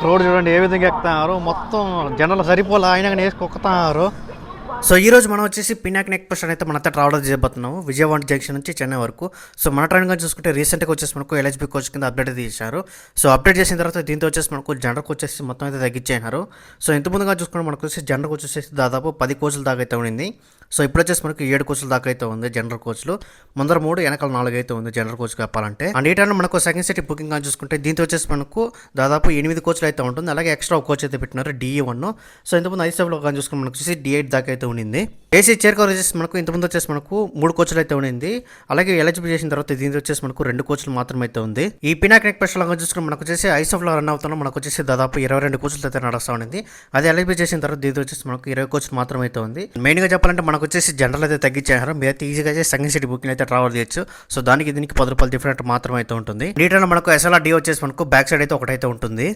Crowd చూడండి ఏ విధంగా ఎక్కుతున్నారు మొత్తం జనాలు సరిపోలే అయినా కానీ వేసి కుక్కుతున్నారు సో ఈ రోజు మనం వచ్చేసి పినాక్ నెక్ పోస్ట్ అయితే మనతో ట్రావెల్ చేయబోతున్నాము విజయవాడ జంక్షన్ నుంచి చెన్నై వరకు. సో మన ట్రైన్ కానీ చూసుకుంటే రీసెంట్గా వచ్చేసి మనకు ఎల్హెచ్బి కోచ్ కింద అప్డేట్ అయితే సో అప్డేట్ చేసిన తర్వాత దీంతో వచ్చేసి మనకు జనరల్ వచ్చేసి మొత్తం అయితే తగ్గించేసినారు. సో ఇంత ముందుగా చూసుకుంటే మనకు వచ్చేసి జనరకు వచ్చేసి దాదాపు పది కోచ్ల దాకా అయితే ఉండింది. సో ఇప్పుడు వచ్చేసి మనకు ఏడు కోచ్ల దాకా అయితే ఉంది జనరల్ కోచ్లు. ముందర మూడు వెనకాల నాలుగు అయితే ఉంది జనరల్ కోచ్ చెప్పాలంటే అండ్ ఏంటంటే మనకు సెకండ్ సిటీ బుకింగ్ కానీ చూసుకుంటే దీంతో వచ్చేసి మనకు దాదాపు ఎనిమిది కోచ్లు అయితే ఉంటుంది. అలాగే ఎక్స్ట్రా ఒక కోచ్ అయితే పెట్టినారు డిఈ వన్ సో ఇంతకుముందు ఐసీఎఫ్లో కానీ చూసుకుంటే మనకు వచ్చేసి డి ఎయిట్ దాకా అయితే ఉండింది. ఏసీ చైర్ కవర్ వచ్చేసి మనకు ఇంతకుముందు వచ్చేసి మనకు మూడు కోచ్లు అయితే ఉండింది. అలాగే ఎలిజిబుల్ చేసిన తర్వాత దీంతో వచ్చేసి మనకు రెండు కోచ్లు మాత్రమే అయితే ఉంది. ఈ పినాక్ నెక్ స్పెషల్గా మనకు వచ్చేసి ఐసెఫ్లో రన్ అవుతున్న మనకు వచ్చేసి దాదాపు ఇరవై రెండు కోచ్లు అయితే నడుస్తూ ఉండింది. అది ఎలిజిబుల్ చేసిన తర్వాత దీంతో వచ్చేసి మనకు ఇరవై కోచ్లు మాత్రమే అయితే ఉంది. మెయిన్గా చెప్పాలంటే మనకు మనకు వచ్చేసి జనరల్ అయితే తగ్గించారు మీరైతే ఈజీగా అయితే సెకండ్ సిటీ బుకింగ్ అయితే ట్రావెల్ చేయొచ్చు. సో దానికి దీనికి పది రూపాయలు డిఫరెంట్ మాత్రమే అయితే ఉంటుంది. డీటెయిల్ మనకు ఎస్ఎల్ఆర్ డి వచ్చేసి మనకు బ్యాక్ సైడ్ అయితే ఒకటైతే ఉంటుంది.